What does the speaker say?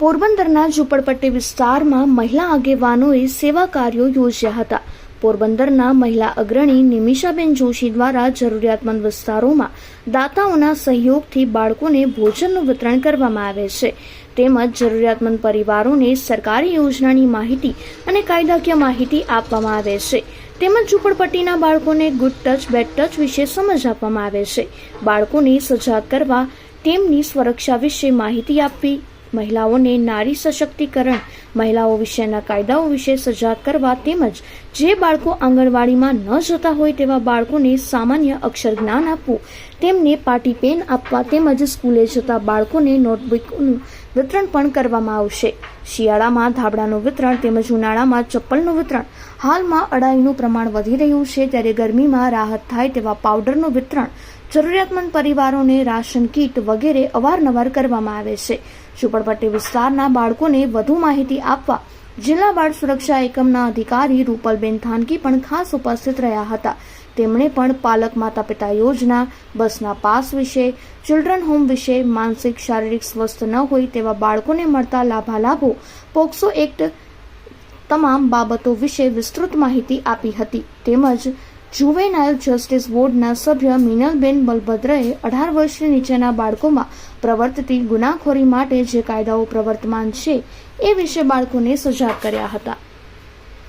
પોરબંદરના ઝૂંપડપટ્ટી વિસ્તારમાં મહિલા આગેવાનોએ સેવા કાર્યો યોજ્યા હતા. પોરબંદરના મહિલા અગ્રણી નિમિષાબેન જોશી દ્વારા જરૂરિયાતમંદ વિસ્તારોમાં દાતાઓના સહયોગથી બાળકોને ભોજનનું વિતરણ કરવામાં આવે છે. તેમજ જરૂરિયાતમંદ પરિવારોને સરકારી યોજનાની માહિતી અને કાયદાકીય માહિતી આપવામાં આવે છે. તેમજ ઝૂંપડપટ્ટીના બાળકોને ગુડ ટચ બેડ ટચ વિશે સમજ આપવામાં આવે છે. બાળકોને સજાગ કરવા તેમની સુરક્ષા વિશે માહિતી આપવી મહિલાઓને નારી સશક્તિકરણ, મહિલાઓ વિશેના કાયદાઓ વિશે સજાગ કરવા તેમજ જે બાળકો આંગણવાડીમાં ન જતા હોય તેવા બાળકોને સામાન્ય અક્ષર જ્ઞાન આપવું, તેમને પાટી પેન આપવા તેમજ સ્કૂલે જતા બાળકોને નોટબુકનું વિતરણ પણ કરવામાં આવશે. શિયાળામાં ધાબળાનું વિતરણ તેમજ ઉનાળામાં ચપ્પલનું વિતરણ. હાલમાં અડાઈનું પ્રમાણ વધી રહ્યું છે, ત્યારે ગરમીમાં રાહત થાય તેવા પાવડરનું વિતરણ જરૂરિયાતમંદ પરિવારોને રાશન કીટ વગેરે અવારનવાર કરવામાં આવે છે. ઝુંપડપટ્ટી વિસ્તારના બાળકોને વધુ માહિતી આપવા જિલ્લા બાળ સુરક્ષા એકમના અધિકારી રૂપલબેન થાનકી પણ ખાસ ઉપસ્થિત રહ્યા હતા. તેમણે પણ પાલક માતા પિતા યોજના, બસના પાસ વિશે, ચિલ્ડ્રન હોમ વિશે માનસિક, શારીરિક સ્વસ્થ ન હોય તેવા બાળકોને મળતા લાભાલાભો પોક્સો એક્ટ તમામ બાબતો વિશે વિસ્તૃત માહિતી આપી હતી. તેમજ જુવેનાઇલ જસ્ટિસ બોર્ડના સભ્ય મિનલબેન બલભદ્રએ અઢાર વર્ષની નીચેના બાળકોમાં પ્રવર્તતી ગુનાખોરી માટે જે કાયદાઓ પ્રવર્તમાન છે, એ વિશે બાળકોને સજાગ કર્યા હતા.